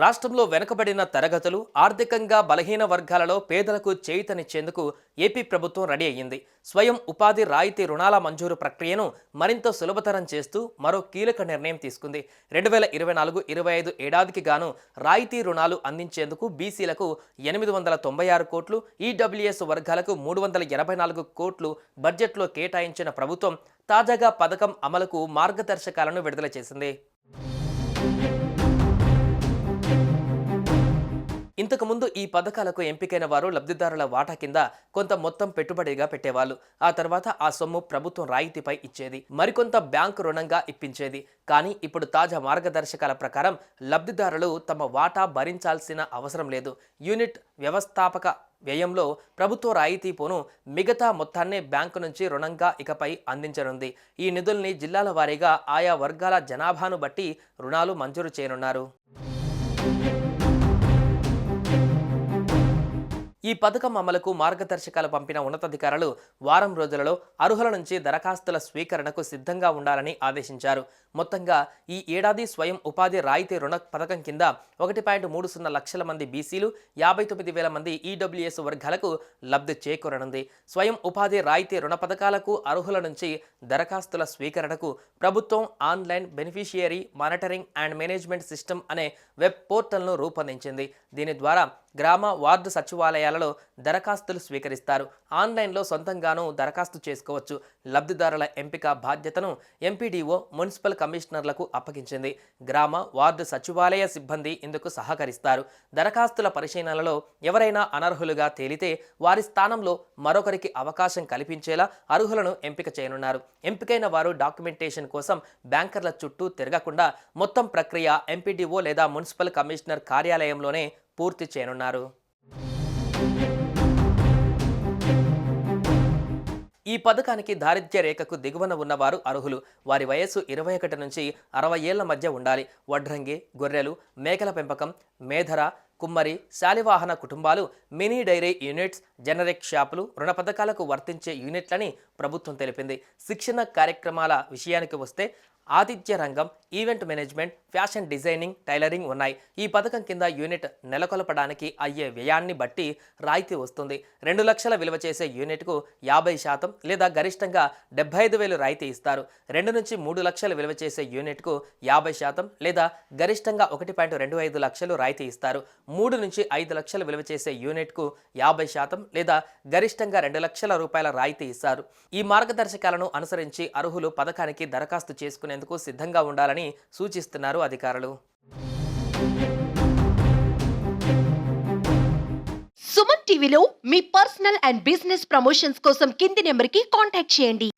రాష్ట్రంలో వెనుకబడిన తరగతులు ఆర్థికంగా బలహీన వర్గాలలో పేదలకు చేయుతనిచ్చేందుకు ఏపీ ప్రభుత్వం రెడీ అయ్యింది. స్వయం ఉపాధి రాయితీ రుణాల మంజూరు ప్రక్రియను మరింత సులభతరం చేస్తూ మరో కీలక నిర్ణయం తీసుకుంది. రెండు వేల ఇరవై నాలుగు ఇరవై ఐదు ఏడాదికి గాను రాయితీ రుణాలు అందించేందుకు బీసీలకు ఎనిమిది వందల తొంభై ఆరు కోట్లు ఈడబ్ల్యూఎస్ వర్గాలకు మూడు వందల ఎనభై నాలుగు కోట్లు బడ్జెట్లో కేటాయించిన ప్రభుత్వం తాజాగా పథకం అమలుకు మార్గదర్శకాలను విడుదల చేసింది. ఇంతకుముందు ఈ పథకాలకు ఎంపికైన వారు లబ్ధిదారుల వాటా కింద కొంత మొత్తం పెట్టుబడిగా పెట్టేవాళ్ళు. ఆ తర్వాత ఆ సొమ్ము ప్రభుత్వం రాయితీపై ఇచ్చేది. మరికొంత బ్యాంకు రుణంగా ఇప్పించేది. కానీ ఇప్పుడు తాజా మార్గదర్శకాల ప్రకారం లబ్ధిదారులు తమ వాటా భరించాల్సిన అవసరం లేదు. యూనిట్ వ్యవస్థాపక వ్యయంలో ప్రభుత్వ రాయితీపోను మిగతా మొత్తాన్నే బ్యాంకు నుంచి రుణంగా ఇకపై అందించనుంది. ఈ నిధుల్ని జిల్లాల వారీగా ఆయా వర్గాల జనాభాను బట్టి రుణాలు మంజూరు చేయనున్నారు. ఈ పథకం అమలుకు మార్గదర్శకాలు పంపిన ఉన్నతాధికారులు వారం రోజులలో అర్హుల నుంచి దరఖాస్తుల స్వీకరణకు సిద్ధంగా ఉండాలని ఆదేశించారు. మొత్తంగా ఈ ఏడాది స్వయం ఉపాధి రాయితీ రుణ పథకం కింద ఒకటి పాయింట్ మూడు సున్నా లక్షల మంది బీసీలు యాభై తొమ్మిది వేల మంది ఈడబ్ల్యూఎస్ వర్గాలకు లబ్ధి చేకూరనుంది. స్వయం ఉపాధి రాయితీ రుణ పథకాలకు అర్హుల నుంచి దరఖాస్తుల స్వీకరణకు ప్రభుత్వం online beneficiary monitoring and management system అనే వెబ్ పోర్టల్ను రూపొందించింది. దీని ద్వారా గ్రామ వార్డు సచివాలయాలలో దరఖాస్తులు స్వీకరిస్తారు. ఆన్లైన్లో సొంతంగానూ దరఖాస్తు చేసుకోవచ్చు. లబ్ధిదారుల ఎంపిక బాధ్యతను ఎంపీడీఓ మున్సిపల్ కమిషనర్లకు అప్పగించింది. గ్రామ వార్డు సచివాలయ సిబ్బంది ఇందుకు సహకరిస్తారు. దరఖాస్తుల పరిశీలనలో ఎవరైనా అనర్హులుగా తేలితే వారి స్థానంలో మరొకరికి అవకాశం కల్పించేలా అర్హులను ఎంపిక చేయనున్నారు. ఎంపికైన వారు డాక్యుమెంటేషన్ కోసం బ్యాంకర్ల చుట్టూ తిరగకుండా మొత్తం ప్రక్రియ ఎంపీడీఓ లేదా మున్సిపల్ కమిషనర్ కార్యాలయంలోనే పూర్తి చేయనున్నారు. ఈ పథకానికి దారిద్ర్య రేఖకు దిగువన ఉన్నవారు అర్హులు. వారి వయస్సు ఇరవై ఒకటి నుంచి అరవై ఏళ్ళ మధ్య ఉండాలి. వడ్రంగి గొర్రెలు మేకల పెంపకం మేధర కుమ్మరి శాలివాహన కుటుంబాలు మినీ డైరీ యూనిట్స్ జనరిక్ షాపులు రుణ పథకాలకు వర్తించే యూనిట్లని ప్రభుత్వం తెలిపింది. శిక్షణ కార్యక్రమాల విషయానికి వస్తే ఆతిథ్య రంగం event management fashion designing tailoring ఉన్నాయి. ఈ పథకం కింద యూనిట్ నెలకొల్పడానికి అయ్యే వ్యయాన్ని బట్టి రాయితీ వస్తుంది. రెండు లక్షల విలువ చేసే యూనిట్కు యాభై శాతం లేదా గరిష్టంగా డెబ్బై ఐదు వేలు రాయితీ ఇస్తారు. రెండు నుంచి మూడు లక్షలు విలువ చేసే యూనిట్కు యాభై శాతం లేదా గరిష్టంగా ఒకటి పాయింట్ రెండు ఐదు లక్షలు రాయితీ ఇస్తారు. మూడు నుంచి ఐదు లక్షలు విలువ చేసే యూనిట్కు యాభై శాతం లేదా గరిష్టంగా రెండు లక్షల రూపాయల రాయితీ ఇస్తారు. ఈ మార్గదర్శకాలను అనుసరించి అర్హులు పథకానికి దరఖాస్తు చేసుకునే చేసుకునేందుకు సిద్ధంగా ఉండాలని సూచిస్తున్నారు అధికారులు. సుమన్ టీవీలో మీ పర్సనల్ అండ్ బిజినెస్ ప్రమోషన్స్ కోసం కింది నెంబర్కి కాంటాక్ట్ చేయండి.